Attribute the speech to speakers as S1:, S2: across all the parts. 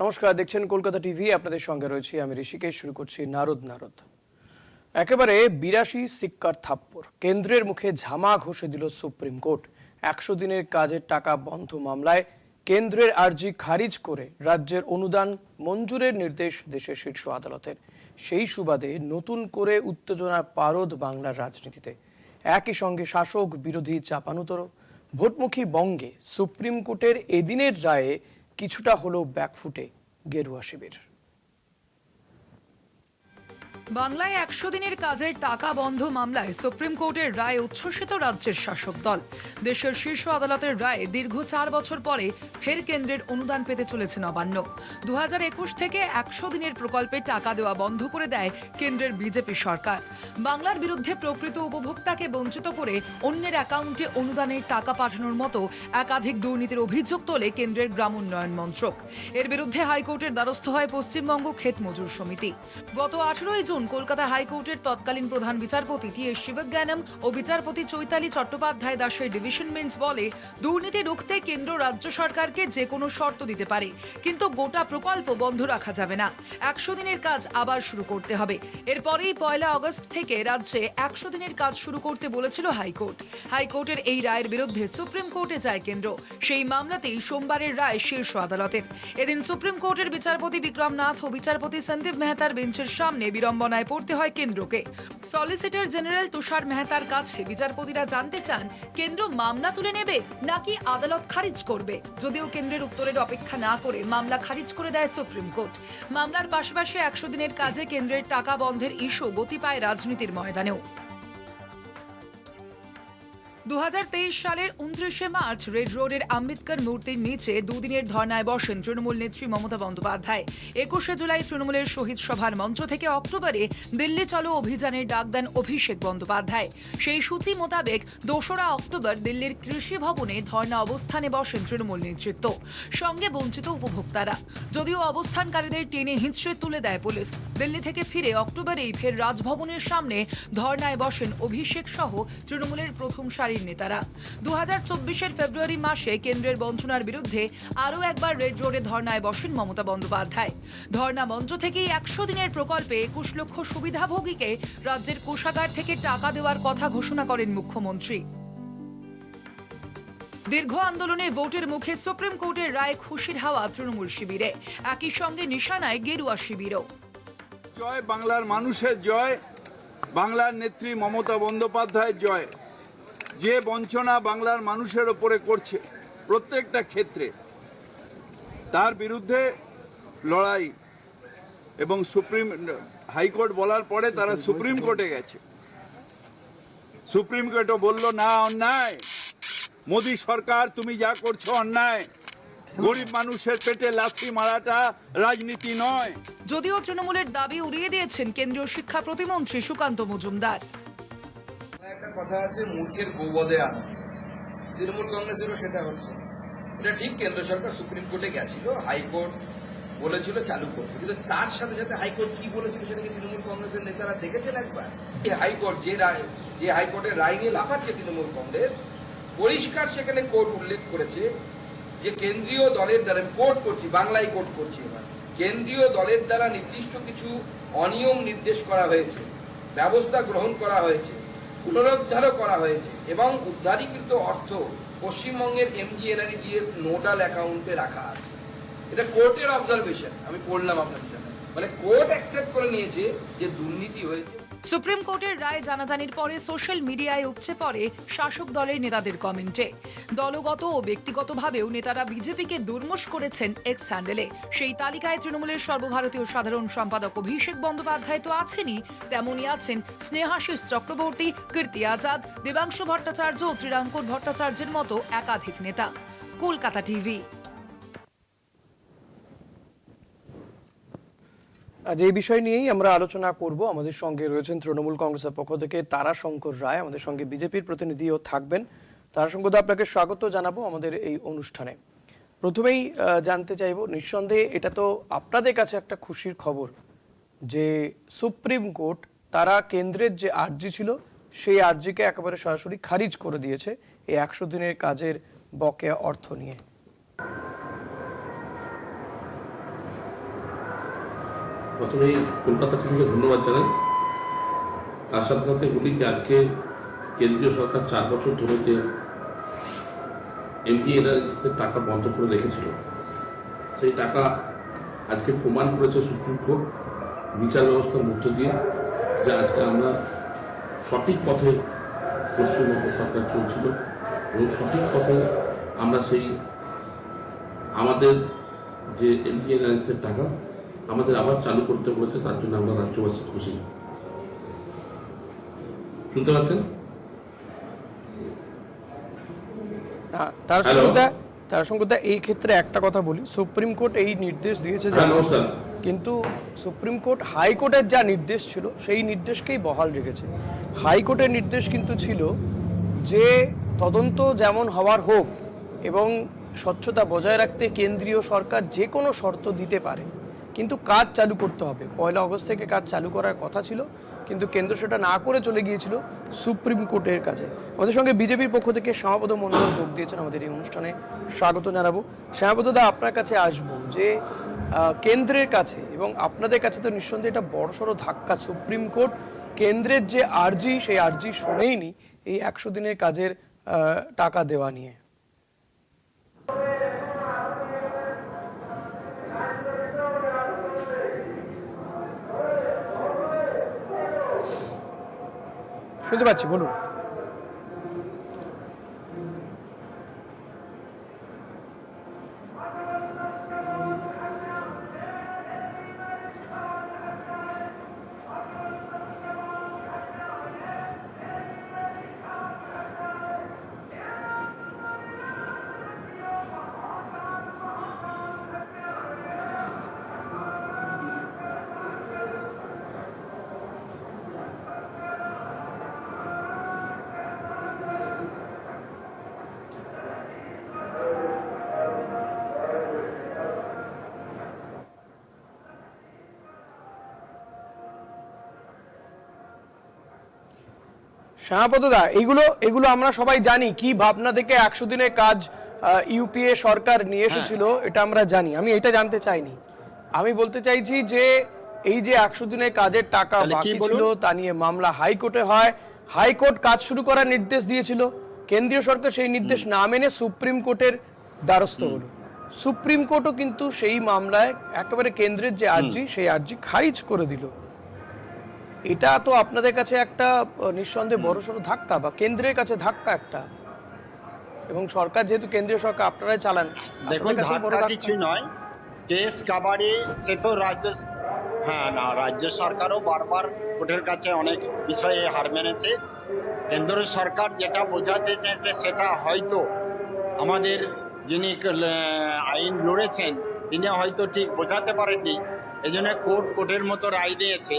S1: নমস্কার, দেখছেন কলকাতা টিভি, আপনাদের সঙ্গে রয়েছি আমি ঋষিকেশ, শুরু করছি নারদ নারদ। একেবারে বিরাশি সিক্কার থাপ্পড় কেন্দ্রের মুখে ঝামা ঘষে দিল সুপ্রিম কোর্ট। একশো দিনের কাজের টাকা বন্ধ মামলায় কেন্দ্রের আর্জি খারিজ করে রাজ্যের অনুদান মঞ্জুরের নির্দেশ দেশের শীর্ষ আদালতের। সেই সুবাদে নতুন করে উত্তেজনার পারদ বাংলার রাজনীতিতে। একই সঙ্গে শাসক বিরোধী চাপানুতর ভোটমুখী বঙ্গে সুপ্রিম কোর্টের এদিনের রায়ে কিছুটা হলেও ব্যাকফুটে। গেরুয়া শিবির।
S2: বাংলায় একশো দিনের কাজের টাকা বন্ধ মামলায় সুপ্রিম কোর্টের রায় উচ্ছ্বসিত রাজ্যের শাসক দল। দেশের শীর্ষ আদালতের রায়ে দীর্ঘ চার বছর পরে ফের কেন্দ্রের অনুদান পেতে চলেছে নবান্ন। দু একুশ থেকে একশো দিনের প্রকল্পে টাকা দেওয়া বন্ধ করে দেয় কেন্দ্রের বিজেপি সরকার। বাংলার বিরুদ্ধে প্রকৃত উপভোক্তাকে বঞ্চিত করে অন্যের অ্যাকাউন্টে অনুদানের টাকা পাঠানোর মতো একাধিক দুর্নীতির অভিযোগ তোলে কেন্দ্রের গ্রাম উন্নয়ন মন্ত্রক। এর বিরুদ্ধে হাইকোর্টের দ্বারস্থ হয় পশ্চিমবঙ্গ ক্ষেত মজুর সমিতি। গত আঠেরোই জুন কলকাতা হাইকোর্টের তৎকালীন প্রধান বিচারপতি টি এস শিবজ্ঞানম ও বিচারপতি চৈতালি চট্টোপাধ্যায় দাসের ডিভিশন বেঞ্চ বলে, দুর্নীতি রুখতে কেন্দ্র রাজ্য সরকারকে যে কোনো শর্ত দিতে পারে। কিন্তু গোটা প্রকল্প বন্ধ রাখা যাবে না। একশো দিনের কাজ আবার শুরু করতে হবে। এরপরেই পয়লা আগস্ট থেকে রাজ্যে একশো দিনের কাজ শুরু করতে বলেছিল হাইকোর্ট। হাইকোর্টের এই রায়ের বিরুদ্ধে সুপ্রিম কোর্টে যায় কেন্দ্র। সেই মামলাতেই সোমবারের রায় শীর্ষ আদালতের। এদিন সুপ্রিম কোর্টের বিচারপতি বিক্রম নাথ ও বিচারপতি সন্দীপ মেহতার বেঞ্চের সামনে বিড়ম্বনায় পড়তে হয় কেন্দ্রকে। সলিসিটর জেনারেল তুষার মেহতার কাছে বিচারপতিরা জানতে চান, কেন্দ্র মামলা তুলে নেবে নাকি আদালত খারিজ করবে? যদিও কেন্দ্রের উত্তরের অপেক্ষা না করে মামলা খারিজ করে দেয় সুপ্রিম কোর্ট মামলার পাশাপাশি একশো দিনের কাজে কেন্দ্রের টাকা বন্ধের ইস্যু গতি পায় রাজনীতির ময়দানেও। দু হাজার তেইশ সালের উনত্রিশে মার্চ রেড রোডের আম্বেদকর মূর্তির নিচে দুদিনের ধর্নায় বসেন তৃণমূল নেত্রী মমতা বন্দ্যোপাধ্যায়। একুশে জুলাই তৃণমূলের শহীদ সভার মঞ্চ থেকে অক্টোবরে দিল্লি চলো অভিযানের ডাক দেন অভিষেক বন্দ্যোপাধ্যায়। সেই সূচি মোতাবেক দোসরা অক্টোবর দিল্লির কৃষি ভবনে ধর্ণা অবস্থানে বসেন তৃণমূল নেতৃত্ব। সঙ্গে বঞ্চিত উপভোক্তারা। যদিও অবস্থানকারীদের টেনে হিঁচড়ে তুলে দেয় পুলিশ। দিল্লি থেকে ফিরে অক্টোবরেই ফের রাজভবনের সামনে ধর্নায় বসেন অভিষেক সহ তৃণমূলের প্রথম সারির নেতারা। দু হাজার ফেব্রুয়ারি মাসে কেন্দ্রের বঞ্চনার বিরুদ্ধে আরও একবার রেড রোডে ধর্নায় বসেন মমতা বন্দ্যোপাধ্যায়। ধর্না মঞ্চ থেকেই একশো দিনের প্রকল্পে একুশ লক্ষ সুবিধাভোগীকে রাজ্যের কোষাগার থেকে টাকা দেওয়ার কথা ঘোষণা করেন মুখ্যমন্ত্রী। দীর্ঘ আন্দোলনে ভোটের মুখে সুপ্রিম কোর্টের রায় খুশির হাওয়া তৃণমূল শিবিরে। একই সঙ্গে নিশানায় গেরুয়া শিবিরও।
S3: জয় বাংলার মানুষের জয়, বাংলার নেত্রী মমতা বন্দ্যোপাধ্যায়ের জয়। যে বঞ্চনা বাংলার মানুষের ওপরে করছে প্রত্যেকটা ক্ষেত্রে, তার বিরুদ্ধে লড়াই এবং সুপ্রিম, হাইকোর্ট বলার পরে তারা সুপ্রিম কোর্টে গেছে। সুপ্রিম কোর্টও বলল, না, অন্যায়। মোদী সরকার, তুমি যা করছ অন্যায়। গরিব মানুষের পেটে লাথি মারাটা রাজনীতি নয়।
S2: যদিও তৃণমূলের দাবি উড়িয়ে দিয়েছেন কেন্দ্রীয় শিক্ষা প্রতিমন্ত্রী সুকান্ত মজুমদার।
S4: একটা কথা আছে, মূর্খের গোবদে আনা তৃণমূল কংগ্রেসেরও সেটা হচ্ছে। এটা ঠিক কেন্দ্র সরকার সুপ্রিম কোর্টে গেছিল, হাইকোর্ট বলেছিল, চালু করতে। কিন্তু তার সাথে সাথে হাইকোর্ট কি বলেছিল সেটা কি তৃণমূল কংগ্রেসের নেতারা দেখেছেন একবার? এই হাইকোর্ট, যে রায়, যে হাইকোর্টের রায় নিয়ে লাফাচ্ছে তৃণমূল কংগ্রেস, পরিষ্কার সেখানে কোর্ট উল্লেখ করেছে যে কেন্দ্রীয় দলের দ্বারা কোর্ট করছি, বাংলায় কোর্ট করছি এবার। কেন্দ্রীয় দলের দ্বারা নির্দিষ্ট কিছু অনিয়ম নির্দেশ করা হয়েছে, ব্যবস্থা গ্রহণ করা হয়েছে। পুনরুদ্ধারও করা হয়েছে এবং উদ্ধারীকৃত অর্থ পশ্চিমবঙ্গের এমজিএনআরডিএস নোডাল অ্যাকাউন্টে রাখা আছে। এটা কোর্টের অবজারভেশন আমি পড়লাম আপনার মানে কোর্ট অ্যাকসেপ্ট করে নিয়েছে যে দুর্নীতি হয়েছে।
S2: সুপ্রিম কোর্টের রায় জানাজানির পরে সোশ্যাল মিডিয়ায় উপচে পড়ে শাসক দলের নেতাদের কমেন্টে। দলগত ও ব্যক্তিগতভাবেও নেতারা বিজেপিকে দুর্মুষ করেছেন এক্স হ্যান্ডেলে। সেই তালিকায় তৃণমূলের সর্বভারতীয় সাধারণ সম্পাদক অভিষেক বন্দ্যোপাধ্যায় তো আছেনই, তেমনই আছেন স্নেহাশিস চক্রবর্তী, কীর্তি আজাদ, দেবাংশু ভট্টাচার্য ও ত্রিরাঙ্কুর ভট্টাচার্যের মতো একাধিক নেতা। কলকাতা টিভি
S1: এই বিষয় নিয়েই আমরা আলোচনা করব। আমাদের সঙ্গে রয়েছেন তৃণমূল কংগ্রেসের পক্ষ থেকে তারা শঙ্কর রায়। আমাদের সঙ্গে বিজেপির প্রতিনিধিও থাকবেন। তারা শঙ্কর আপনাকে স্বাগত জানাব আমাদের এই অনুষ্ঠানে। প্রথমেই জানতে চাইব, নিঃসন্দেহে এটা তো আপনাদের কাছে একটা খুশির খবর যে সুপ্রিম কোর্ট তারা কেন্দ্রের যে আর্জি ছিল, সেই আর্জিকে একেবারে সরাসরি খারিজ করে দিয়েছে এই একশো দিনের কাজের বকেয়া অর্থ নিয়ে।
S5: প্রথমেই কলকাতা টিভিকে ধন্যবাদ জানাই। তার সাথে সাথে বলি যে আজকে কেন্দ্রীয় সরকার চার বছর ধরে যে এমপি এনআরএসের টাকা বন্ধ করে রেখেছিল, সেই টাকা আজকে প্রমাণ করেছে সুপ্রিম কোর্ট, বিচার ব্যবস্থার মধ্য দিয়ে যে আজকে আমরা সঠিক পথে পশ্চিমবঙ্গ সরকার চলছিল এবং সঠিক পথে আমরা সেই আমাদের যে এমপি এনআরএসের টাকা আমাদের আবার চালু করতে বলেছে তার জন্য আমরা রাজ্যবাসী খুশি। শুনতে পাচ্ছেন?
S1: তার? সঙ্গে তার সঙ্গে এই ক্ষেত্রে একটা কথা বলি। সুপ্রিম কোর্ট এই নির্দেশ দিয়েছে
S5: হ্যাঁ
S1: কিন্তু সুপ্রিম কোর্ট হাইকোর্টের যা নির্দেশ ছিল সেই নির্দেশকেই বহাল রেখেছে। হাইকোর্টের নির্দেশ কিন্তু ছিল যে তদন্ত যেমন হওয়ার হোক এবং স্বচ্ছতা বজায় রাখতে কেন্দ্রীয় সরকার যে কোনো শর্ত দিতে পারে কিন্তু কাজ চালু করতে হবে। পয়লা অগস্ট থেকে কাজ চালু করার কথা ছিল, কিন্তু কেন্দ্র সেটা না করে চলে গিয়েছিল সুপ্রিম কোর্টের কাছে। আমাদের সঙ্গে বিজেপির পক্ষ থেকে শ্যামাপদ মন্ডল যোগ দিয়েছেন আমাদের এই অনুষ্ঠানে। স্বাগত জানাব। শ্যামাপদ দা, আপনার কাছে আসব যে কেন্দ্রের কাছে এবং আপনাদের কাছে তো নিঃসন্দেহে এটা বড়সড় ধাক্কা। সুপ্রিম কোর্ট কেন্দ্রের যে আর্জি, সেই আর্জি শোনেইনি এই একশো দিনের কাজের টাকা দেওয়া নিয়ে। শুনতে পাচ্ছি বলুন শ্যামাপদদা এগুলো এগুলো আমরা সবাই জানি। কি ভাবনা থেকে একশো দিনের কাজ ইউপিএ সরকার নিয়ে এসেছিল এটা আমরা জানি। আমি এটা জানতে চাইনি। আমি বলতে চাইছি যে এই যে একশো দিনের কাজের টাকা বাকি ছিল তা নিয়ে মামলা হাইকোর্টে হয়। হাইকোর্ট কাজ শুরু করার নির্দেশ দিয়েছিল। কেন্দ্রীয় সরকার সেই নির্দেশ না মেনে সুপ্রিম কোর্টের দ্বারস্থ হলো। সুপ্রিম কোর্টও কিন্তু সেই মামলায় একেবারে কেন্দ্রের যে আর্জি সেই আর্জি খারিজ করে দিল। এটা তো আপনাদের কাছে একটা নিঃসন্দেহে বড় বড়সড় ধাক্কা বা কেন্দ্রের কাছে ধাক্কা একটা। এবং সরকার যেহেতু কেন্দ্রীয় সরকার আপনারাই চালান
S6: দেখুন ধাক্কা কিছু নয়। কেস কাবাডি সে তো রাজ্য হ্যাঁ না রাজ্য সরকারও বারবার কোর্টের কাছে অনেক বিষয়ে হার মেনেছে। কেন্দ্র সরকার যেটা বোঝাতে চেয়েছে সেটা হয়তো আমাদের যিনি আইন লড়েছেন তিনি হয়তো ঠিক বোঝাতে পারেননি। এই জন্য কোর্ট কোর্টের মতো রায় দিয়েছে।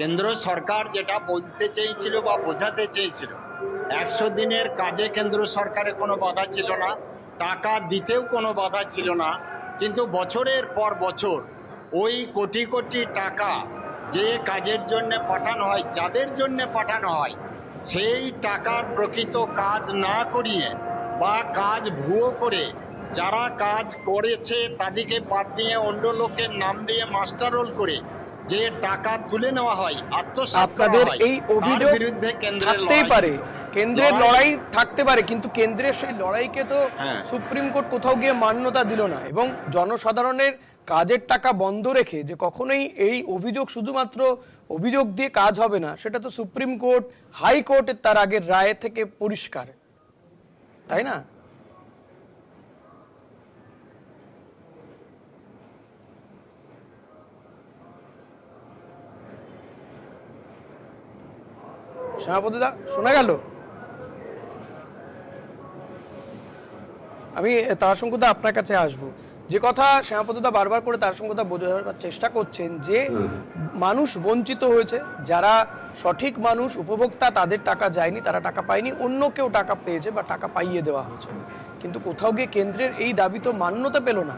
S6: কেন্দ্র সরকার যেটা বলতে চেয়েছিল বা বোঝাতে চেয়েছিল, একশো দিনের কাজে কেন্দ্র সরকারের কোনো বাধা ছিল না, টাকা দিতেও কোনো বাধা ছিল না, কিন্তু বছরের পর বছর ওই কোটি কোটি টাকা যে কাজের জন্য পাঠানো হয়, যাদের জন্য পাঠানো হয়, সেই টাকার প্রকৃত কাজ না করিয়ে বা কাজ ভুয়ো করে যারা কাজ করেছে তাদেরকে বাদ দিয়ে অন্য লোকের নাম দিয়ে মাস্টার রোল করে যে টাকা তুলে নেওয়া হয়
S1: আপনাদের এই অভিযোগ
S6: বিরুদ্ধে
S1: থাকতেই পারে। কেন্দ্রের
S6: লড়াই-
S1: লড়াই থাকতে পারে কিন্তু কেন্দ্রের সেই লড়াইকে তো
S6: হ্যাঁ।
S1: সুপ্রিম কোর্ট কোথাও গিয়ে মান্যতা দিল না। এবং জনসাধারণের কাজের টাকা বন্ধ রেখে যে কখনোই এই অভিযোগ শুধুমাত্র অভিযোগ দিয়ে কাজ হবে না সেটা তো সুপ্রিম কোর্ট হাইকোর্টের তার আগের রায় থেকে পরিষ্কার। তাই না? শ্যামাপতিদা শোনা গেল? আমি তার সঙ্গতা আপনার কাছে আসব। যে কথা শ্যামাপতিদা বারবার করে তার সঙ্গতা বোঝাবার চেষ্টা করছেন যে মানুষ বঞ্চিত হয়েছে যারা সঠিক মানুষ উপভোক্তা তাদের টাকা যায়নি তারা টাকা পায়নি অন্য কেউ টাকা পেয়েছে বা টাকা পাইয়ে দেওয়া হয়েছে। কিন্তু কোথাও গিয়ে কেন্দ্রের এই দাবি তো মান্যতা পেল না।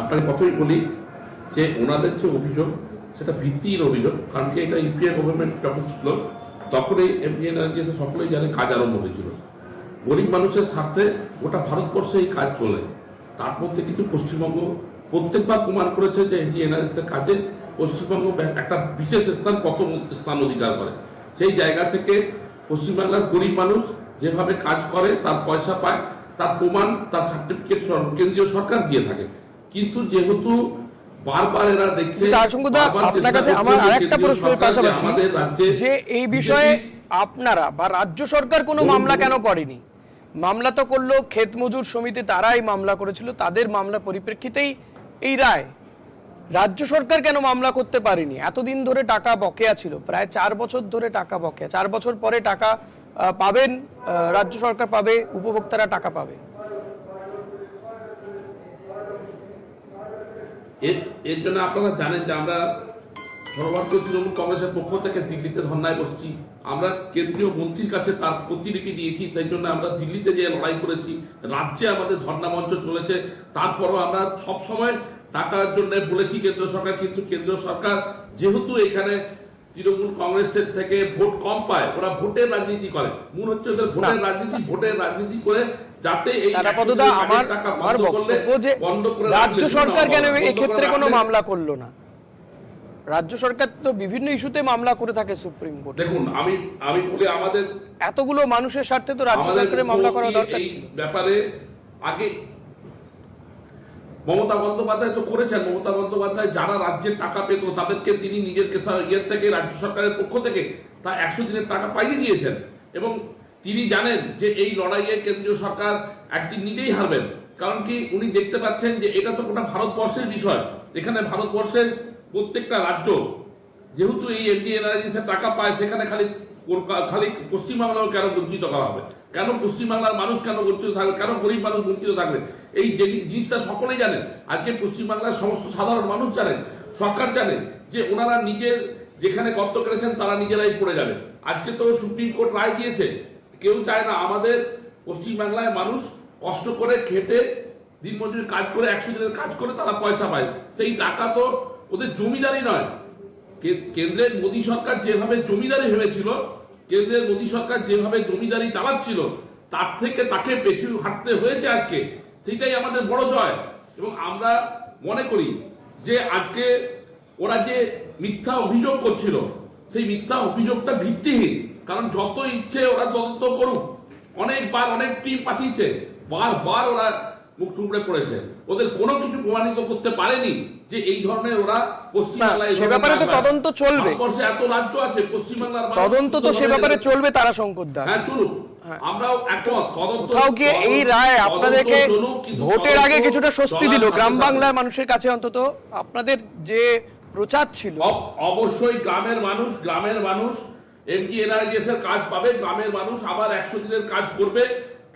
S5: আপনাকে প্রথমেই বলি যে ওনাদের যে অভিযোগ, সেটা ভিত্তিহীন অভিযোগ। কারণ কি এটা ইউপিএ গভর্নমেন্ট যখন ছিল তখনই এমপিএন সকলেই জানে কাজ আরম্ভ হয়েছিল। গরিব মানুষের স্বার্থে গোটা ভারতবর্ষে এই কাজ চলে। তার মধ্যে কিন্তু পশ্চিমবঙ্গ প্রত্যেকবার প্রমাণ করেছে যে এনআরএস এর কাজে পশ্চিমবঙ্গ একটা বিশেষ স্থান, প্রথম স্থান অধিকার করে। সেই জায়গা থেকে পশ্চিমবাংলার গরিব মানুষ যেভাবে কাজ করে, তার পয়সা পায়, তার প্রমাণ, তার সার্টিফিকেট কেন্দ্রীয় সরকার দিয়ে থাকে। কিন্তু যেহেতু বারবার এরা দেখছে
S1: কিন্তু আশঙ্কদা
S5: বারবার
S1: আপনার
S5: চেষ্টা
S1: কাছে
S5: করছে
S1: আমার
S5: যে
S1: আরেকটা
S5: কেন্দ্রীয়
S1: প্রশ্নের
S5: সরকার যে
S1: পাশাপাশি
S5: আমাদের রাজ্যে
S1: যে এই বিষয়ে
S5: BJP
S1: আপনারা বা রাজ্য সরকার কোনো মামলা কেন করেনি? মামলা তো করল ক্ষেত মজুর সমিতি তারাই মামলা করেছিল তাদের মামলা পরিপ্রেক্ষিতেই এই রায়। রাজ্য সরকার কেন মামলা করতে পারেনি? এতদিন ধরে টাকা বকেয়া ছিল প্রায় চার বছর ধরে টাকা বকেয়া। চার বছর পরে টাকা পাবেন রাজ্য সরকার পাবে উপভোক্তারা টাকা পাবে।
S5: এর জন্য আপনারা জানেন যে আমরা সর্বভারতীয় তৃণমূল কংগ্রেসের পক্ষ থেকে দিল্লিতে ধর্নায় বসছি। আমরা কেন্দ্রীয় মন্ত্রীর কাছে তার প্রতিলিপি দিয়েছি সেই জন্য আমরা দিল্লিতে যে লড়াই করেছি রাজ্যে আমাদের ধর্ণা মঞ্চ চলেছে তারপরও আমরা সব সময় টাকার জন্য বলেছি কেন্দ্র সরকার কিন্তু কেন্দ্র সরকার যেহেতু এখানে তৃণমূল কংগ্রেসের থেকে ভোট কম পায় ওরা ভোটের রাজনীতি করে। মূল হচ্ছে ওদের ভোটের রাজনীতি ভোটের রাজনীতি করে যাতে এই
S1: পদদা আমার আমার বক্তব্য যে রাজ্য সরকার কেন এক্ষেত্রে কোনো মামলা করল না? রাজ্য সরকার তো বিভিন্ন ইস্যুতে মামলা করে থাকে সুপ্রিম কোর্টে।
S5: দেখুন আমি আমি বলি আমাদের
S1: এতগুলো মানুষের স্বার্থে তো রাজ্য সরকারের মামলা করা দরকার ছিল।
S5: ব্যাপারে আগে মমতা বন্দ্যোপাধ্যায় তো করেছেন। মমতা বন্দ্যোপাধ্যায় যারা রাজ্যের টাকা পেত তাদেরকে তিনি নিজের কেসা- ইয়ের থেকে রাজ্য সরকারের পক্ষ থেকে তা একশো দিনের টাকা পাইয়ে দিয়েছেন। এবং তিনি জানেন যে এই লড়াইয়ে কেন্দ্রীয় সরকার একদিন নিজেই হারবেন। কারণ কি, উনি দেখতে পাচ্ছেন যে এটা তো গোটা ভারতবর্ষের বিষয়। এখানে ভারতবর্ষের প্রত্যেকটা রাজ্য, যেহেতু এই এনডিএনআরজিসের টাকা পায়, সেখানে খালি খালি পশ্চিমবাংলাও কেন বঞ্চিত করা হবে? কেন পশ্চিমবাংলার মানুষ কেন বঞ্চিত থাকবে? কেন গরিব মানুষ বঞ্চিত থাকবে? এই জিনিসটা সকলেই জানেন। আজকে পশ্চিমবাংলার সমস্ত সাধারণ মানুষ জানেন, সরকার জানে যে ওনারা নিজের যেখানে গর্ত করেছেন তারা নিজেরাই পড়ে যাবে। আজকে তো সুপ্রিম কোর্ট রায় দিয়েছে কেউ চায় না আমাদের পশ্চিমবাংলায় মানুষ কষ্ট করে খেটে দিনমজুরি কাজ করে, একশো দিনের কাজ করে তারা পয়সা পায়। সেই টাকা তো ওদের জমিদারি নয়। কেন্দ্রের মোদী সরকার যেভাবে জমিদারি ভেবেছিল, কেন্দ্রের মোদী সরকার যেভাবে জমিদারি চালাচ্ছিল, তার থেকে তাকে পেছু হাঁটতে হয়েছে আজকে। সেটাই আমাদের বড় জয়। এবং আমরা মনে করি যে আজকে ওরা যে মিথ্যা অভিযোগ করছিল, সেই মিথ্যা অভিযোগটা ভিত্তিহীন। কারণ যত ইচ্ছে ওরা তদন্ত করুক অনেকবার অনেক টিম পাঠিয়েছে বারবার ওরা মুখ টুকরে পড়েছে। ওদের কোনো কিছু প্রমাণিত করতে পারেনি যে এই ধরনের ওরা পশ্চিমবাংলায়
S1: সে ব্যাপারে তো তদন্ত চলবে।
S5: এত রাজ্য আছে পশ্চিমবাংলার
S1: তদন্ত তো সে ব্যাপারে চলবে তারা শঙ্কর দা
S5: হ্যাঁ চলুক। আমরাও একমত তদন্ত
S1: কোথাও গিয়ে এই রায় আপনাদেরকে ভোটের আগে কিছুটা স্বস্তি দিল গ্রাম বাংলার মানুষের কাছে অন্তত। আপনাদের যে প্রচার ছিল
S5: অবশ্যই গ্রামের মানুষ গ্রামের মানুষ কাজ পাবে, গ্রামের মানুষ আবার একশো দিনের কাজ করবে,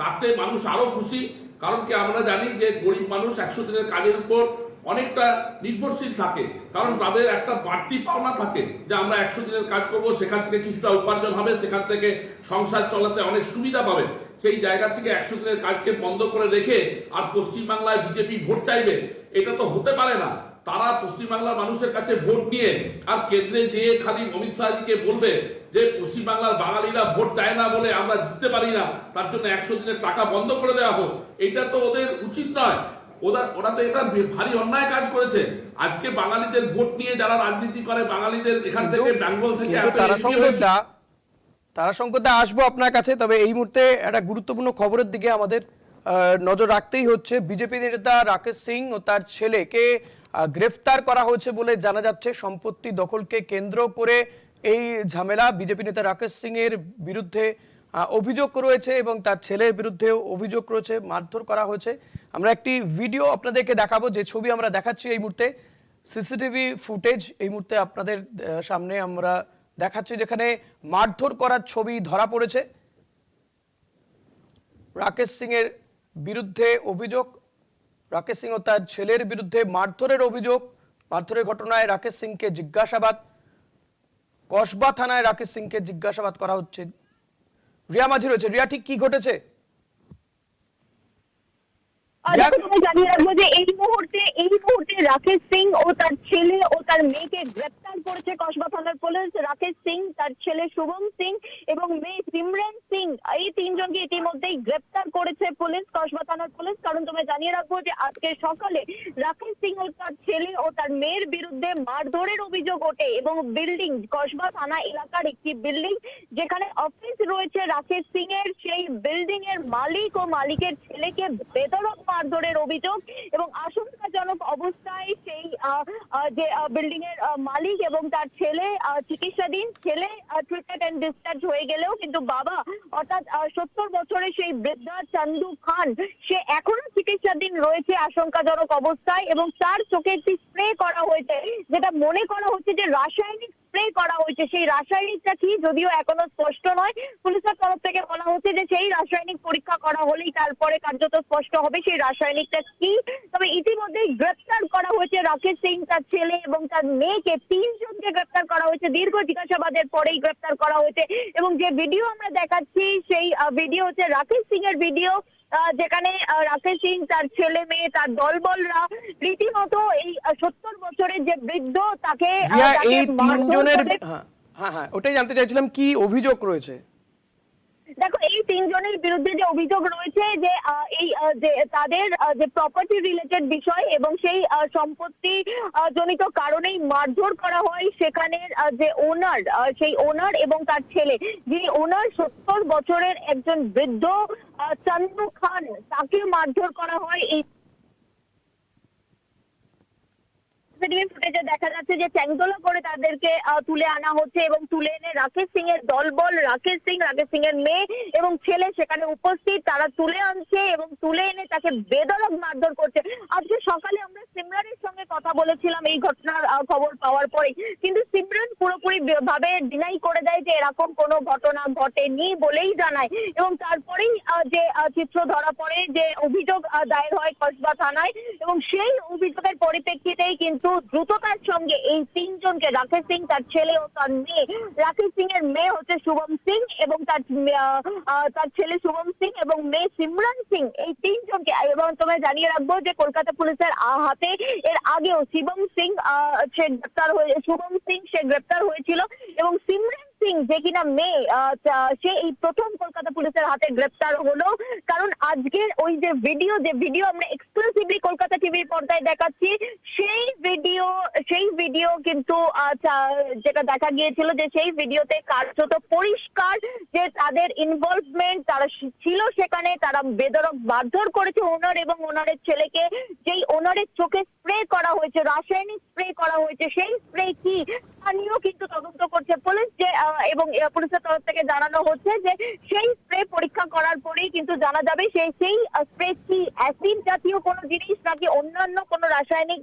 S5: তাতে মানুষ আরও খুশি। কারণ কি আমরা জানি যে গরিব মানুষ একশো দিনের কাজের উপর অনেকটা নির্ভরশীল থাকে। কারণ তাদের একটা বাড়তি পাওনা থাকে যে আমরা একশো দিনের কাজ করব, সেখান থেকে কিছুটা উপার্জন হবে, সেখান থেকে সংসার চলাতে অনেক সুবিধা পাবে সেই জায়গা থেকে একশো দিনের কাজকে বন্ধ করে রেখে আর পশ্চিমবাংলায় বিজেপি ভোট চাইবে, এটা তো হতে পারে না। তারা পশ্চিমবাংলার মানুষের কাছে ভোট নিয়ে আর কেন্দ্রে যেয়ে খালি অমিত শাহজিকে বলবে যে পশ্চিমবাংলার বাঙালিরা ভোট দেয় না বলে আমরা জিততে পারি না তার জন্য একশো দিনের টাকা বন্ধ করে দেওয়া হোক এটা তো ওদের উচিত নয়। ওরা ওরা তো এটা ভারী অন্যায় কাজ করেছে। আজকে বাঙালিদের ভোট নিয়ে যারা রাজনীতি করে বাঙালিদের এখান থেকে বেঙ্গল থেকে
S1: তারা দা আসব আপনার কাছে তবে এই মুহূর্তে একটা গুরুত্বপূর্ণ খবরের দিকে আমাদের আহ, নজর রাখতেই হচ্ছে। বিজেপি নেতা রাকেশ সিং ও তার ছেলেকে গ্রেফতার করা হয়েছে বলে জানা যাচ্ছে। সম্পত্তি দখলকে কেন্দ্র করে এই ঝামেলা বিজেপি নেতা রাকেশ সিং এর বিরুদ্ধে অভিযোগ রয়েছে এবং তার ছেলের বিরুদ্ধেও অভিযোগ রয়েছে, মারধর করা হয়েছে। আমরা একটি ভিডিও আপনাদেরকে দেখাবো, যে ছবি আমরা দেখাচ্ছি এই মুহূর্তে। সিসিটিভি ফুটেজ এই মুহূর্তে আপনাদের সামনে আমরা দেখাচ্ছি, যেখানে মারধর করার ছবি ধরা পড়েছে। রাকেশ সিং এর বিরুদ্ধে অভিযোগ, রাকেশ সিং ও তার ছেলের বিরুদ্ধে মারধরের অভিযোগ। মারধরের ঘটনায় রাকেশ সিংকে জিজ্ঞাসাবাদ। কসবা থানায় রাকেশ সিংকে জিজ্ঞাসাবাদ করা হচ্ছে। রিয়া মাঝি রয়েছে। রিয়া ঠিক কি ঘটেছে?
S7: জানিয়ে রাখব যে এই মুহূর্তে এই মুহূর্তে রাকেশ সিং ও তার ছেলে ও তার মেয়েকে গ্রেপ্তার গ্রেপ্তার করেছে কসবা থানার পুলিশ, রাকেশ সিং, তার ছেলে শুভম সিং এবং মেয়ে সিমরান সিং। এই তিনজনকে ইতিমধ্যেই গ্রেপ্তার করেছে পুলিশ, কসবা থানার পুলিশ। কারণ তোমরা জানিয়ে রাখব যে আজকে সকালে রাকেশ সিং ও তার ছেলে ও তার মেয়ের বিরুদ্ধে মারধরের অভিযোগ ওঠে এবং বিল্ডিং, কসবা থানা এলাকার একটি বিল্ডিং যেখানে অফিস রয়েছে রাকেশ সিং এর সেই বিল্ডিং এর মালিক ও মালিকের ছেলেকে বেদরক মারধরের অভিযোগ এবং আশঙ্কাজনক অবস্থায় সেই যে বিল্ডিং এর মালিক এবং তার ছেলে চিকিৎসাধীন ছেলে ট্রিটমেন্ট এন্ড ডিসচার্জ হয়ে গেলেও কিন্তু বাবা, অর্থাৎ সত্তর বছরের সেই বৃদ্ধা চান্দু খান, সে এখনও চিকিৎসাধীন রয়েছে আশঙ্কাজনক অবস্থায় এবং তার চোখে একটি স্প্রে করা হয়েছে, যেটা মনে করা হচ্ছে যে রাসায়নিক স্প্রে করা হয়েছে। সেই রাসায়নিকটা কি? যদিও এখনও স্পষ্ট নয়। পুলিশের তরফ থেকে বলা হচ্ছে যে সেই রাসায়নিক পরীক্ষা করা হলেই তারপরে কার্যত স্পষ্ট হবে সেই রাসায়নিকটা কি। তবে ইতিমধ্যেই গ্রেপ্তার করা হয়েছে রাকেশ সিং, তার ছেলে এবং তার মেয়েকে। তিনজনকে গ্রেপ্তার করা হয়েছে। দীর্ঘ জিজ্ঞাসাবাদের পরেই গ্রেপ্তার করা হয়েছে। এবং যে ভিডিও আমরা দেখাচ্ছি, সেই ভিডিও হচ্ছে রাকেশ সিং এর ভিডিও। যেখানে রাকেশ সিং তার ছেলে মেয়ে তার দলবলরা রীতিমতো এই সত্তর বছরের যে বৃদ্ধ তাকে
S1: এই তিনজনের হ্যাঁ হ্যাঁ হ্যাঁ ওটাই জানতে চাইছিলাম কি অভিযোগ রয়েছে?
S7: দেখো এই তিনজনের বিরুদ্ধে যে অভিযোগ রয়েছে যে এই যে তাদের যে প্রপার্টি রিলেটেড বিষয় এবং সেই সম্পত্তি জনিত কারণেই মারধর করা হয় সেখানের যে ওনার সেই ওনার এবং তার ছেলে। যিনি ওনার সত্তর বছরের একজন বৃদ্ধ আহ, চান্দু খান তাকে মারধর করা হয় এই সিসিটিভি ফুটেজে দেখা যাচ্ছে যে চ্যাংদোলা করে তাদেরকে তুলে আনা হচ্ছে এবং তুলে এনে রাকেশ সিং এর দলবল, রাকেশ সিং রাকেশ সিং এর মেয়ে এবং ছেলে সেখানে উপস্থিত, তারা তুলে আনছে এবং তুলে এনে তাকে বেদরক মারধর করছে। আজকে সকালে আমরা সিমরানের সঙ্গে কথা বলেছিলাম এই ঘটনার খবর পাওয়ার পরে কিন্তু সিমরান পুরোপুরি ভাবে ডিনাই করে দেয় যে এরকম কোনো ঘটনা ঘটেনি বলেই জানায়। এবং তারপরেই যে চিত্র ধরা পড়ে যে অভিযোগ দায়ের হয় কসবা থানায় এবং সেই অভিযোগের পরিপ্রেক্ষিতেই কিন্তু দ্রুততার সঙ্গে এই তিনজনকে, রাকেশ সিং তার ছেলে ও তার মেয়ে, রাকেশ সিং এর মেয়ে হচ্ছে শুভম সিং এবং তার তার ছেলে শুভম সিং এবং মেয়ে সিমরান সিং। এই তিনজনকে, এবং তোমায় জানিয়ে রাখব যে কলকাতা পুলিশের হাতে এর আগেও শিবম সিং সে গ্রেপ্তার হয়ে শুভম সিং সে গ্রেপ্তার হয়েছিল এবং সিমরান সিং যে কিনা মেয়ে সে এই প্রথম কলকাতা পুলিশের হাতে গ্রেপ্তার হলো। কারণ আজকের ওই যে ভিডিও যে ভিডিও আমরা এক্সক্লুসিভলি কলকাতা টিভির পর্দায় দেখাচ্ছি, সেই ভিডিও সেই ভিডিও কিন্তু যেটা দেখা গিয়েছিল যে সেই ভিডিওতে কার্যত পরিষ্কার যে তাদের ইনভলভমেন্ট তারা ছিল সেখানে, তারা বেদরক মারধর করেছে ওনার এবং ওনারের ছেলেকে। যেই ওনারের চোখে স্প্রে করা হয়েছে, রাসায়নিক স্প্রে করা হয়েছে, সেই স্প্রে কি নিয়েও কিন্তু তদন্ত করছে পুলিশ যে এবং পুলিশের তরফ থেকে জানানো হচ্ছে যে সেই স্প্রে পরীক্ষা করার পরেই কিন্তু জানা যাবে সেই সেই স্প্রে কি অ্যাসিড জাতীয় কোনো জিনিস নাকি অন্যান্য কোনো রাসায়নিক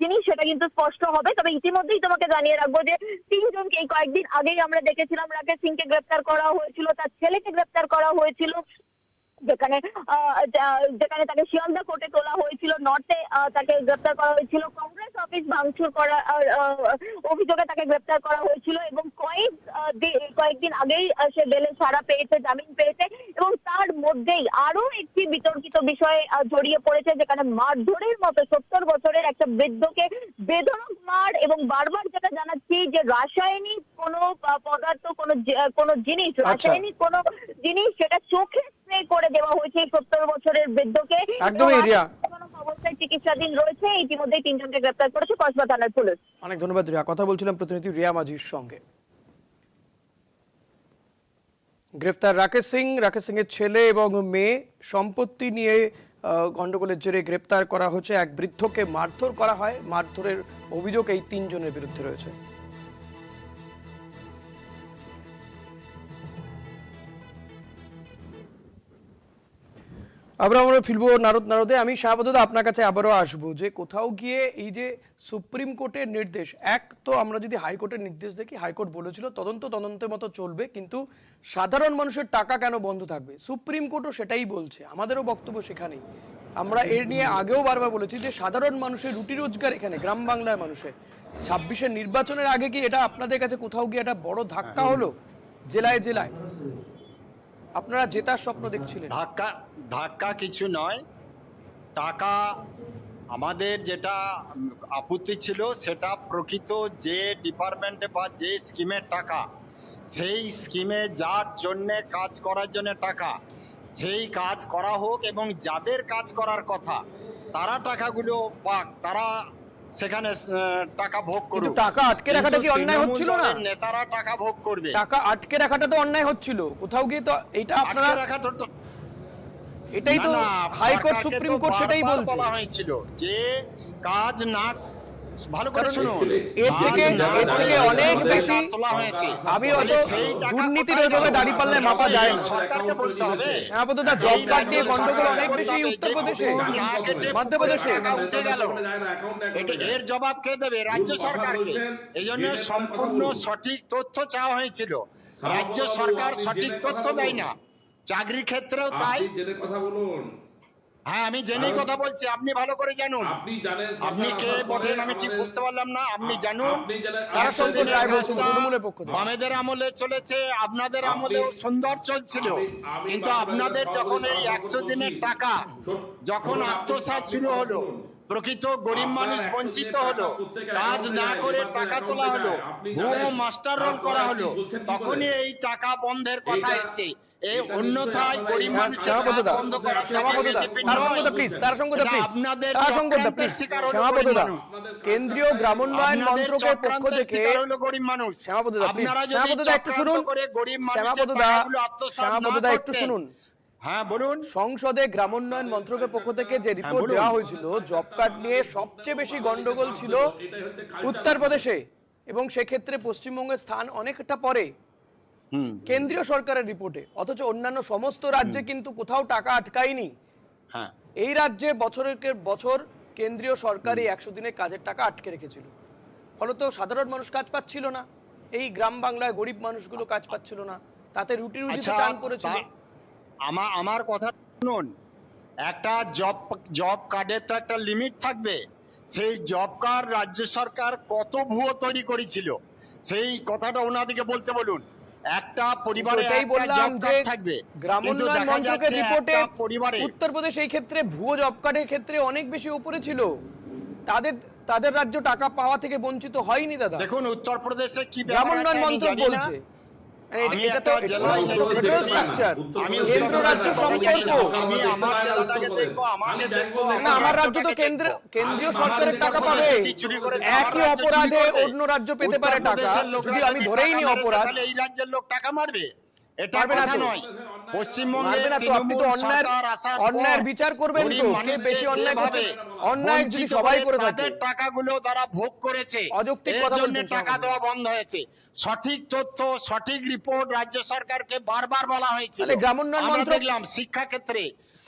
S7: জিনিস সেটা কিন্তু স্পষ্ট হবে। তবে ইতিমধ্যেই তোমাকে জানিয়ে রাখব যে তিনজনকে এই কয়েকদিন আগেই আমরা দেখেছিলাম রাকেশ সিংকে গ্রেপ্তার করা হয়েছিল, তার ছেলেকে গ্রেপ্তার করা হয়েছিল। যেখানে আহ, যেখানে তাকে শিয়ালদা কোর্টে তোলা হয়েছিল নর্থে তাকে গ্রেপ্তার করা হয়েছিল কংগ্রেস অফিস ভাঙচুর করা অভিযোগে তাকে গ্রেপ্তার করা হয়েছিল এবং কয়েক কয়েকদিন আগেই সে বেলে ছাড়া পেয়েছে জামিন পেয়েছে এবং তার মধ্যেই আরও একটি বিতর্কিত বিষয়ে জড়িয়ে পড়েছে যেখানে মারধরের মতো সত্তর বছরের একটা বৃদ্ধকে বেধরক মার এবং বারবার যেটা জানাচ্ছি যে রাসায়নিক কোনো পদার্থ কোনো কোনো জিনিস রাসায়নিক কোনো জিনিস সেটা চোখে স্প্রে করে দেওয়া হয়েছে সত্তর বছরের বৃদ্ধকে।
S1: একদমই, রিয়া।
S7: আশঙ্কাজনক অবস্থায় চিকিৎসাধীন রয়েছে। ইতিমধ্যে তিনজনকে গ্রেপ্তার করেছে কসবা থানার পুলিশ।
S1: অনেক ধন্যবাদ রিয়া। কথা বলছিলাম প্রতিনিধি রিয়া মাঝির সঙ্গে। গ্রেফতার রাকেশ সিং। রাকেশ সিং এর ছেলে এবং মেয়ে সম্পত্তি নিয়ে গন্ডগোলের জেরে গ্রেপ্তার করা হয়েছে। এক বৃদ্ধকে মারধর করা হয়। মারধরের অভিযোগ এই তিনজনের বিরুদ্ধে রয়েছে। আবার আমরা ফিরবো নারদ নারদে। আমি শাহবাদুদ আপনার কাছে আবারও আসব যে কোথাও গিয়ে এই যে সুপ্রিম কোর্টের নির্দেশ, এক তো আমরা যদি হাইকোর্টের নির্দেশ দেখি হাইকোর্ট বলেছিল, তদন্ত তদন্তের মতো চলবে, কিন্তু সাধারণ মানুষের টাকা কেন বন্ধ থাকবে? সুপ্রিম কোর্টও সেটাই বলছে, আমাদেরও বক্তব্য সেখানেই। আমরা এর নিয়ে আগেও বারবার বলেছি যে সাধারণ মানুষের রুটি রোজগার এখানে, গ্রাম বাংলার মানুষের। ছাব্বিশের নির্বাচনের আগে কি এটা আপনাদের কাছে কোথাও গিয়ে একটা বড় ধাক্কা হলো? জেলায় জেলায়। আপনারা জেতার স্বপ্ন দেখছিলেন।
S6: ধাক্কা ধাক্কা কিছু নয়। টাকা আমাদের যেটা আপত্তি ছিল, সেটা প্রকৃত যে ডিপার্টমেন্টে বা যে স্কিমের টাকা, সেই স্কিমে যার জন্যে কাজ করার জন্য টাকা, সেই কাজ করা হোক এবং যাদের কাজ করার কথা, তারা টাকাগুলো পাক, তারা সেখানে টাকা ভোগ করুক।
S1: টাকা আটকে রাখাটা কি অন্যায় হচ্ছিল না?
S6: নেতারা টাকা ভোগ করবে।
S1: টাকা আটকে রাখাটা তো অন্যায় হচ্ছিল। কোথাও গিয়ে তো এটা আপনারা
S6: রাখা তো-
S1: এটাই তো হাইকোর্ট সুপ্রিম কোর্ট সেটাই
S6: বলা হয়েছিল যে কাজ না ভালো করে শুনুন।
S1: এর থেকে- এর থেকে অনেক বেশি-
S6: তোলা হয়েছে।
S1: আমি অত দুর্নীতির ওইভাবে? দাঁড়িপাল্লায় মাপা যায় না।
S6: সরকারকে বলতে হবে
S1: জব কার্ড
S6: রাজ্য
S1: গন্ডগোল অনেক বেশি উত্তরপ্রদেশে মধ্যপ্রদেশে।
S6: উঠে গেল। এটা এর জবাব কে দেবে? রাজ্য সরকারকে। এই জন্য সম্পূর্ণ সঠিক তথ্য চাওয়া হয়েছিল। রাজ্য সরকার সঠিক তথ্য দেয় না। চাকরির ক্ষেত্রেও তাই।
S5: কথা বলুন।
S6: হ্যাঁ আমি জেনেই কথা বলছি আপনি ভালো করে জানুন।
S5: আপনি জানেন
S6: আপনি কে বটেন আমি ঠিক বুঝতে পারলাম না আপনি জানুন। বামেদের আমলে চলেছে আপনাদের
S5: আপনি-
S6: আমলেও সুন্দর চলছিল। কিন্তু আপনাদের যখন এই একশো দিনের টাকা যখন আত্মসাৎ শুরু হলো প্রকৃত গরিব মানুষ বঞ্চিত হলো কাজ না করে টাকা তোলা হলো। ভুয়ো মাস্টার রোল করা হলো। তখনই এই টাকা বন্ধের কথা এসছে।
S1: কেন্দ্রীয় গ্রামোন্নয়ন মন্ত্রকের পক্ষ থেকে সীমাবদ্ধতা একটু শুনুন। একটু
S6: হ্যাঁ বলুন।
S1: সংসদে গ্রামোন্নয়ন মন্ত্রকের পক্ষ থেকে যে রিপোর্ট দেওয়া হয়েছিল জব কার্ড নিয়ে সবচেয়ে বেশি গন্ডগোল ছিল উত্তরপ্রদেশে। এবং সেক্ষেত্রে পশ্চিমবঙ্গের স্থান অনেকটা পরে। কেন্দ্রীয় সরকারের রিপোর্টে অথচ অন্যান্য সমস্ত রাজ্যে কিন্তু কোথাও টাকা আটকায়নি।
S6: হ্যাঁ।
S1: এই রাজ্যে বছরের বছর কেন্দ্রীয় সরকার এই একশো দিনের কাজের টাকা আটকে রেখেছিল। ফলত সাধারণ মানুষ কাজ পাচ্ছিল না। এই গ্রাম বাংলায় গরিব মানুষগুলো কাজ পাচ্ছিল না। তাতে রুটি রুটিতে
S6: আচ্ছা
S1: টান পড়েছিল।
S6: আমার আমার কথা শুনুন। একটা জব জব কার্ডের তো একটা লিমিট থাকবে। সেই জব কার্ড রাজ্য সরকার কত ভুয়ো তৈরি করেছিল। সেই কথাটা ওনাদিকে বলতে বলুন। একটা পরিবারে
S1: বললাম যে
S6: থাকবে।
S1: গ্রামোন্নয়ন
S6: দেখা
S1: মন্ত্রকের রিপোর্টে
S6: পরিবারে
S1: উত্তরপ্রদেশ এই ক্ষেত্রে ভুয়ো জব কার্ডের ক্ষেত্রে অনেক বেশি উপরে ছিল। তাদের তাদের রাজ্য টাকা পাওয়া থেকে বঞ্চিত হয়নি দাদা।
S6: দেখুন উত্তরপ্রদেশে কি
S1: গ্রামোন্নয়ন মন্ত্রক। বলছে।
S6: আমার
S1: রাজ্য তো কেন্দ্র কেন্দ্রীয় সরকারের টাকা পাবে। একই অপরাধে অন্য রাজ্য পেতে পারে টাকা। যদি আমি ধরেই নি অপরাধ।
S6: এই রাজ্যের লোক টাকা মারবে? এটা কথা নয়। পশ্চিমবঙ্গে
S1: আপনি তো অন্যায়ের অন্যায়ের বিচার করবেন তো? কে বেশি অন্যায় করছে? অন্যায় যদি সবাই করে থাকে।
S6: টাকাগুলো তারা ভোগ করেছে
S1: অযৌক্তিক কথা বলছেন
S6: টাকা দেওয়া বন্ধ হয়েছে। সঠিক তথ্য সঠিক রিপোর্ট রাজ্য সরকারকে বারবার বলা হয়েছিল।
S1: গ্রামোন্নয়ন মন্ত্রক-
S6: দেখলাম শিক্ষা ক্ষেত্রে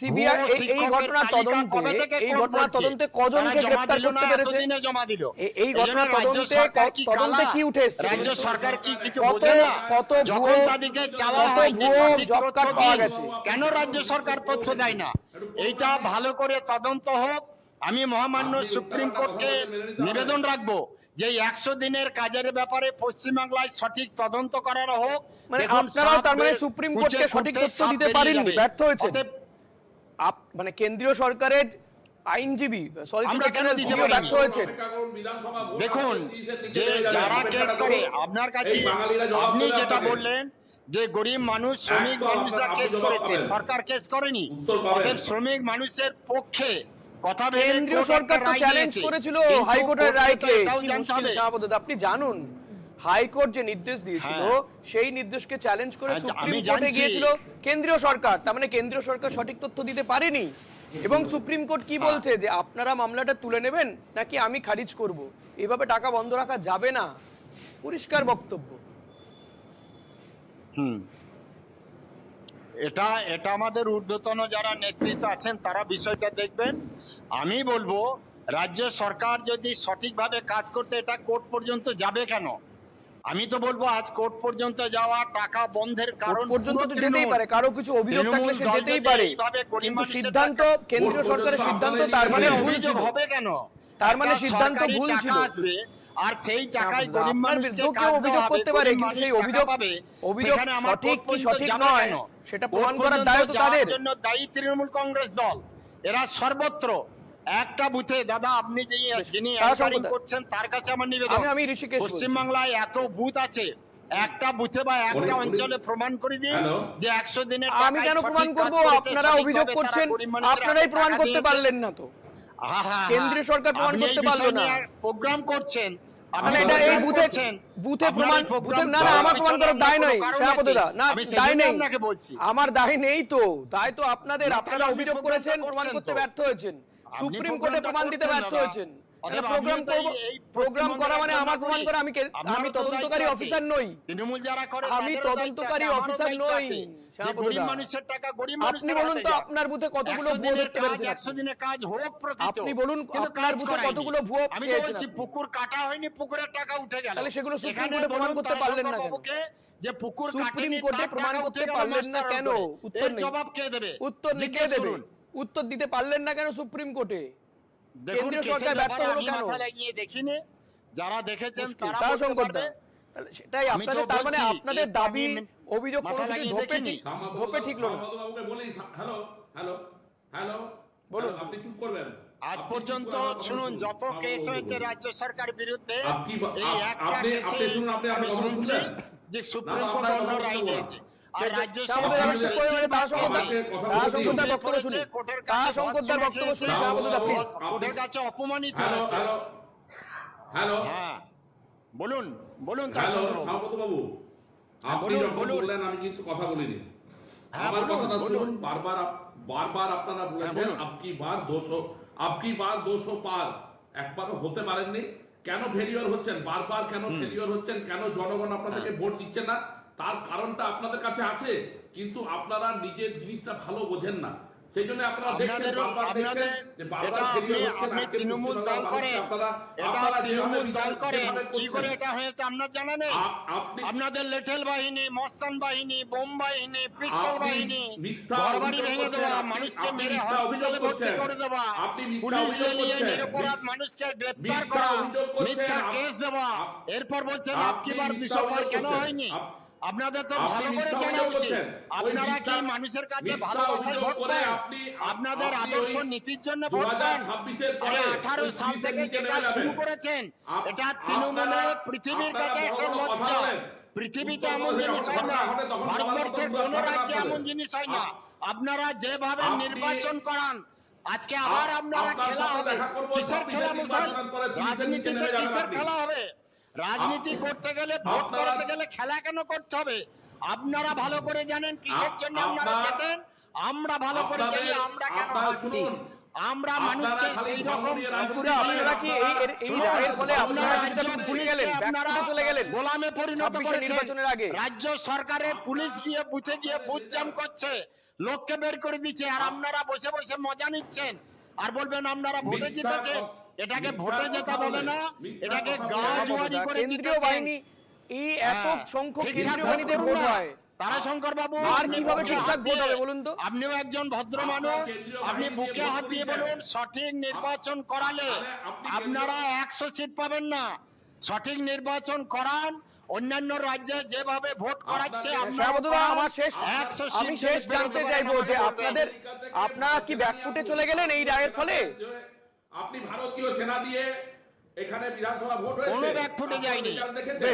S6: ভুয়ো
S1: এই-
S6: তালিকা
S1: তদন্তে- এই
S6: বলছে?
S1: তদন্তে কজনকে
S6: তারা জমা
S1: গ্রেপ্তার
S6: দিল
S1: করতে পেরেছে?
S6: জমা দিল।
S1: এই-
S6: রাজ্য
S1: তদন্তে তদন্তে কি উঠে এসছে?
S6: রাজ্য সরকার কি কিছু বোঝে না?
S1: কত
S6: যখন
S1: ভুয়ো-
S6: চাওয়া
S1: কত ভুয়ো জব কার্ড পাওয়া গেছে?
S6: কেন রাজ্য সরকার তথ্য দেয় না? এইটা ভালো করে তদন্ত হোক। আমি মহামান্য সুপ্রিম কোর্টকে নিবেদন রাখব যে একশো দিনের কাজের ব্যাপারে পশ্চিমবাংলায় সঠিক তদন্ত করার হোক।
S1: মানে আপনারাও তার মানে সুপ্রিম কোর্টকে সঠিক তথ্য দিতে পারেননি, ব্যর্থ আপ মানে কেন্দ্রীয় সরকারের আইনজীবী ব্যর্থ হয়েছেন।
S6: দেখুন যে যারা কেস করে আপনার কাছে আপনি যেটা বললেন যে গরিব মানুষ শ্রমিক মানুষরা কেস করেছে সরকার কেস করেনি। অতএব শ্রমিক মানুষের পক্ষে কথা
S1: কেন্দ্রীয় সরকার তো চ্যালেঞ্জ করেছিল হাইকোর্টের রায়কে। আপনি জানুন হাইকোর্ট যে নির্দেশ দিয়েছিল
S6: হ্যাঁ।
S1: সেই নির্দেশকে চ্যালেঞ্জ করে
S6: আচ্ছা,
S1: সুপ্রিম কোর্টে গিয়েছিল কেন্দ্রীয় সরকার। তার মানে কেন্দ্রীয় সরকার সঠিক তথ্য দিতে পারেনি। এবং সুপ্রিম কোর্ট কি
S6: হ্যাঁ।
S1: বলছে যে আপনারা মামলাটা তুলে নেবেন নাকি আমি খারিজ করব? এভাবে টাকা বন্ধ রাখা যাবে না। পরিষ্কার বক্তব্য।
S6: হুম। এটা এটা আমাদের ঊর্ধ্বতন যারা নেতৃত্ব আছেন তারা বিষয়টা দেখবেন। আমি বলব রাজ্য সরকার যদি সঠিকভাবে কাজ করতে এটা কোর্ট পর্যন্ত যাবে কেন? আমি তো বলব আজ কোর্ট পর্যন্ত যাওয়া টাকা বন্ধের কারণ
S1: পর্যন্ত তো যেতেই পারে কারও কিছু অভিযোগ থাকলে সে যেতেই পারে। কিন্তু সিদ্ধান্ত কেন্দ্রীয় সরকারের সিদ্ধান্ত তার মানে
S6: অভিযোগ হবে কেন?
S1: তার মানে সিদ্ধান্ত ভুল ছিল।
S6: আর সেই টাকায় গরিব মানুষকে
S1: কেউ অভিযোগ করতে পারে, কিন্তু সেই অভিযোগ-
S6: পাবে,
S1: অভিযোগ সঠিক কি সঠিক নয়, সেটা প্রমাণ করার দায়ও তো তাদের।
S6: জন্য দায়ী তৃণমূল কংগ্রেস দল এরা সর্বত্র একটা বুথে দাদা আপনি যে যিনি
S1: তার
S6: অ্যাঙ্কারিং করছেন তার কাছে আমার নিবেদন
S1: আমি আমি ঋষিকেশ।
S6: পশ্চিমবাংলায় এত বুথ আছে একটা বুথে বা একটা অঞ্চলে প্রমাণ করে দিন যে একশো দিনের
S1: আমি কেন প্রমাণ করব আপনারা অভিযোগ করছেন আপনারাই প্রমাণ করতে পারলেন না তো। কেন্দ্রীয় সরকার প্রমাণ করতে পারল না।
S6: প্রোগ্রাম করছেন
S1: মানে এটা এই বুথে বুথে প্রমাণ বুথে না না আমার প্রমাণ করার দায় নাই সেনাপতিদা না দায় নেই। আমার দায় নেই তো। দায় তো আপনাদের। আপনারা অভিযোগ করেছেন প্রমাণ করতে ব্যর্থ হয়েছেন। সুপ্রিম কোর্টে প্রমাণ দিতে ব্যর্থ হয়েছেন। প্রোগ্রাম করা মানে আমার প্রমাণ
S6: নাগরিক।
S1: আমি আমি তদন্তকারী অফিসার নই।
S6: তৃণমূল যারা করে
S1: আমি তদন্তকারী অফিসার নই,
S6: আছে। যে
S1: সেনাপতিদা।
S6: গরিব মানুষের টাকা গরিব
S1: আপনি বলুন তো আপনার বুথে কতগুলো ভুয়ো
S6: দিনের
S1: পেরেছেন?
S6: 100 দিনের কাজ হোক প্রকৃত।
S1: আপনি বলুন আপনার বুথে কতগুলো ভুয়ো
S6: আমি বলছি পুকুর কাটা হয়নি পুকুরের টাকা উঠে গেল।
S1: তাহলে সেগুলো সুপ্রিম কোর্টে প্রমাণ করতে পারলেন না কেন?
S6: যে পুকুর কাটেনি
S1: কোর্টে প্রমাণ করতে পারলেন না কেন? উত্তর
S6: জবাব কে দেবে?
S1: উত্তর দেবে? উত্তর দিতে পারলেন না কেন সুপ্রিম কোর্টে? কেন্দ্রীয় সরকার ব্যর্থ হলো কেন?
S6: লাগিয়ে দেখিনি যারা দেখেছেন তারা
S1: তারা
S6: বলতে
S1: শঙ্কর
S6: পারবে।
S1: দা। তাহলে সেটাই আপনাদের তার মানে আপনাদের দাবি অভিযোগ কোনো কিছু
S6: লাগিয়ে
S1: ধোপে ঠিক ধোপে না
S5: বলি হ্যালো হ্যালো হ্যালো
S1: বলুন।
S5: আপনি চুপ করবেন
S6: আজ পর্যন্ত শুনুন। যত কেস হয়েছে রাজ্য সরকার বিরুদ্ধে এই একটা কেসে আমি শুনছি যে সুপ্রিম কোর্ট অন্য রায় দিয়েছে আর রাজ্য
S1: মানে। বক্তব্য শুনি। বক্তব্য শুনি
S6: কোর্টের কাছে অপমানিত
S5: হ্যালো
S6: হ্যাঁ। বলুন বলুন
S5: বাবু আপনি যখন বললেন আমি কিন্তু কথা বলিনি।
S6: হ্যাঁ,
S5: আমার কথাটা শুনুন বারবার বারবার আপনারা বলেছেন। আপকি বার দোষো আপকি বার দোষো পার। একবারও হতে পারেননি। কেন ফেলিওর হচ্ছেন? বারবার কেন ফেলিওর হচ্ছেন? কেন জনগণ আপনাদেরকে
S6: হ্যাঁ।
S5: ভোট দিচ্ছে না? তার কারণটা আপনাদের কাছে আছে কিন্তু আপনারা নিজের জিনিসটা ভালো বোঝেন না। সেই জন্য আপনারা দেখছেন বারবার দেখছেন
S6: আপনাদের
S5: যে বারবার
S6: আপনি
S5: failure হচ্ছেন,
S6: আপনি
S5: আজকে
S6: তৃণমূল দল করেন এটা তৃণমূল দল করেন কি করে এটা হয়েছে আপনার জানা নেই? আপনাদের লেটেল বাহিনী মস্তান বাহিনী বোম বাহিনী পিস্তল বাহিনী ঘরবাড়ি ভেঙে দেওয়া মানুষকে মেরে
S5: অভিযোগ
S6: হসপিটালে ভর্তি করে দেওয়া পুলিশ নিয়ে নিরপরাধ মানুষকে গ্রেফতার করা মিথ্যা কেস দেওয়া। এরপর বলছেন
S5: আপনি
S6: বার কেন হয়নি? আপনাদের তো ভালো করে জানা উচিত। আপনারা কি মানুষের কাছে ভালোবাসায় ভোট
S5: আপনি-
S6: আপনাদের আদর্শ নীতির জন্য ভোট দেন
S5: 2026 এর
S6: আরে
S5: পরে
S6: আঠারো সাল থেকে যেটা শুরু করেছেন এটা তৃণমূলে পৃথিবীর কাছে একটা লজ্জা পৃথিবীতে এমন জিনিস হয় না। ভারতবর্ষের কোন রাজ্যে এমন জিনিস হয় না। আপনারা যেভাবে নির্বাচন করান আজকে আবার আপনারা খেলা হবে। কিসের খেলা
S5: নিচে
S6: রাজনীতিতে কিসের খেলা হবে? রাজনীতি করতে গেলে ভোট
S5: আপনারা-
S6: করতে গেলে খেলা কেন করতে হবে? আপনারা ভালো করে জানেন কিসের জন্য আপনারা জেতেন আমরা ভালো করে জানি আমরা কেন
S5: শুনুন।
S6: আমরা মানুষকে সেই রকম
S1: আপনারা কি এই এই রায়ের ফলে আপনারা ভুলে গেলেন
S6: আপনারা
S1: চলে গেলেন।
S6: গোলামে পরিণত
S1: 26 এর নির্বাচনের আগে।
S6: রাজ্য সরকারের পুলিশ গিয়ে বুথে গিয়ে বুথ জাম করছে। লোককে বের করে দিচ্ছে। আর আপনারা বসে বসে মজা নিচ্ছেন। আর বলবেন আপনারা ভোটে জিতেছেন। এটাকে
S5: মিথ্যা
S6: ভোটে জেতা বলে। না এটাকে
S5: কথা
S6: গা জুয়ারি করে
S1: কেন্দ্রীয় বাহিনী এই এত
S6: হ্যাঁ,
S1: সংখ্যক কেন্দ্রীয় বাহিনীতে ভোট হয়।
S6: তারাশঙ্কর বাবু
S1: আর কীভাবে ঠিকঠাক ভোট হবে বলুন তো?
S6: আপনিও একজন ভদ্র মানুষ আপনি বুকে হাত দিয়ে বলুন সঠিক নির্বাচন করালে আপনারা একশো সিট পাবেন না। সঠিক নির্বাচন করান অন্যান্য রাজ্যে যেভাবে ভোট করাচ্ছে
S1: আমার শেষ
S6: একশো
S1: আমি শেষ জানতে চাইব যে আপনাদের আপনারা কি ব্যাকফুটে চলে গেলেন এই রায়ের ফলে?
S5: আপনি ভারতীয় সেনা দিয়ে এখানে বিধানসভা ভোট হয়েছে?
S6: কোনো ব্যাকফুটে যায়নি।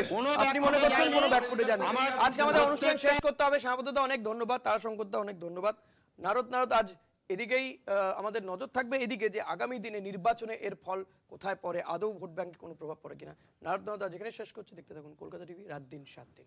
S6: কোনো
S1: আপনি মনে করছেন
S6: যায়নি।
S1: কোনো ব্যাকফুটে যান
S6: আমার-
S1: আজকে আমাদের অনুষ্ঠান শেষ করতে হবে। অনেক ধন্যবাদ তারা অনেক ধন্যবাদ। নারদ নারদ আজ এদিকেই আমাদের নজর থাকবে এদিকে যে আগামী দিনে নির্বাচনে এর ফল কোথায় পড়ে আদৌ ভোট ব্যাংকে কোনো প্রভাব পড়ে কিনা। নারদ নারদ আজ এখানে শেষ করছে। দেখতে থাকুন কলকাতা টিভি রাত দিন সাত দিন।